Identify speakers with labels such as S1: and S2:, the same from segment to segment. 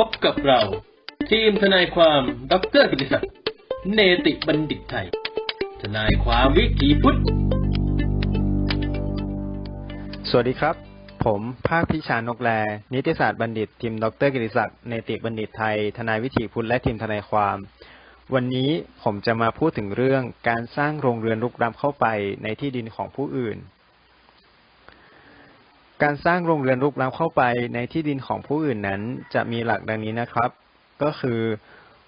S1: พบกับเรา ทีมทนายความดรกิติศักดิ์เนติบัณฑิตไทย ทนายความวิถีพุทธ
S2: สวัสดีครับ ผมภาคพิชานกแล นิติศาสตร์บัณฑิต ทีมดรกิติศักดิ์เนติบัณฑิตไทย ทนายวิถีพุทธและทีมทนายความ วันนี้ผมจะมาพูดถึงเรื่องการสร้างโรงเรือนลุกล้ำเข้าไปในที่ดินของผู้อื่น การสร้างโรงเรือนลุกล้ำเข้าไปในที่ดินของผู้อื่นนั้น จะมีหลักดังนี้นะครับ ก็คือ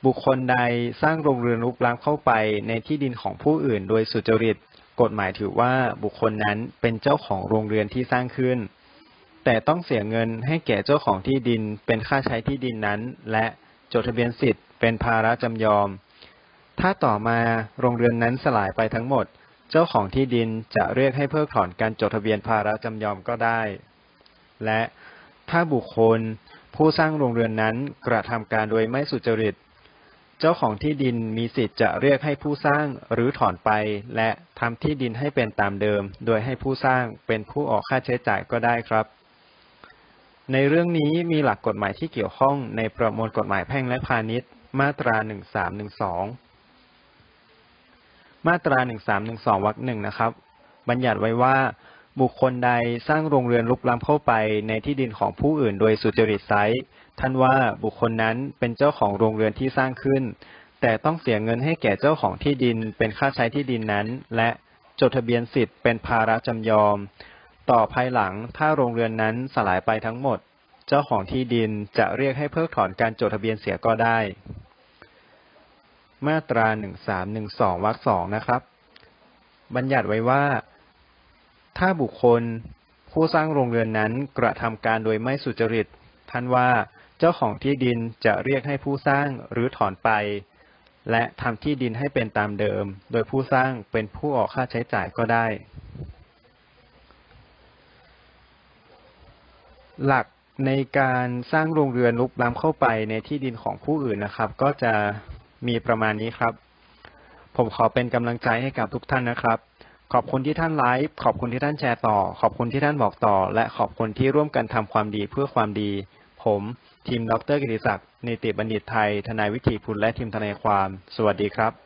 S2: บุคคลใดสร้างโรงเรือนลุกล้ำเข้าไปในที่ดินของผู้อื่น โดยสุจริต กฎหมายถือว่าบุคคลนั้นเป็นเจ้าของโรงเรือนที่สร้างขึ้น แต่ต้องเสียเงินให้แก่เจ้าของที่ดิน เป็นค่าใช้ที่ดินนั้น และจดทะเบียนสิทธิ์เป็นภาระจำยอม ถ้าต่อมาโรงเรือนนั้นสลายไปทั้งหมด เจ้าของที่ดินจะเรียกให้เพิกถอนการจดทะเบียนภาระจำยอมก็ได้ และถ้าบุคคลผู้สร้างโรงเรือนนั้นกระทำการโดยไม่สุจริต เจ้าของที่ดินมีสิทธิ์จะเรียกให้ผู้สร้างหรือถอนไป และทำที่ดินให้เป็นตามเดิม โดยให้ผู้สร้างเป็นผู้ออกค่าใช้จ่ายก็ได้ครับ ในเรื่องนี้มีหลักกฎหมายที่เกี่ยวข้องในประมวลกฎหมายแพ่งและพาณิชย์ มาตรา 1312 มาตรา 1312วรรคหนึ่งนะครับ บัญญัติไว้ว่าบุคคลใดสร้างโรงเรือนลุกล้ำเข้าไปในที่ดินของผู้อื่นโดยสุจริตไซต์ท่านว่าบุคคลนั้นเป็นเจ้าของโรงเรือนที่สร้างขึ้น แต่ต้องเสียเงินให้แก่เจ้าของที่ดินเป็นค่าใช้ที่ดินนั้น และจดทะเบียนสิทธิ์เป็นภาระจำยอม ต่อภายหลังถ้าโรงเรือนนั้นสลายไปทั้งหมด เจ้าของที่ดินจะเรียกให้เพิกถอนการจดทะเบียนเสียก็ได้ มาตรา1312วรรคสองนะครับ บัญญัติไว้ว่า ถ้าบุคคลผู้สร้างโรงเรือนนั้นกระทำการโดยไม่สุจริต ท่านว่าเจ้าของที่ดินจะเรียกให้ผู้สร้างหรือถอนไป และทำที่ดินให้เป็นตามเดิม โดยผู้สร้างเป็นผู้ออกค่าใช้จ่ายก็ได้ หลักในการสร้างโรงเรือนลุกล้ำเข้าไปในที่ดินของผู้อื่นนะครับ ก็จะ มีประมาณนี้ครับ ผมขอเป็นกำลังใจให้กับทุกท่านนะครับ ขอบคุณที่ท่านไลฟ์ขอบคุณที่ท่านแชร์ต่อ ขอบคุณที่ท่านบอกต่อ และขอบคุณที่ร่วมกันทำความดีเพื่อความดี ผม ทีมดรกิติศักดิ์นิติบัณฑิตไทย ทนายวิถีพุทธและทีมทนายความ สวัสดีครับ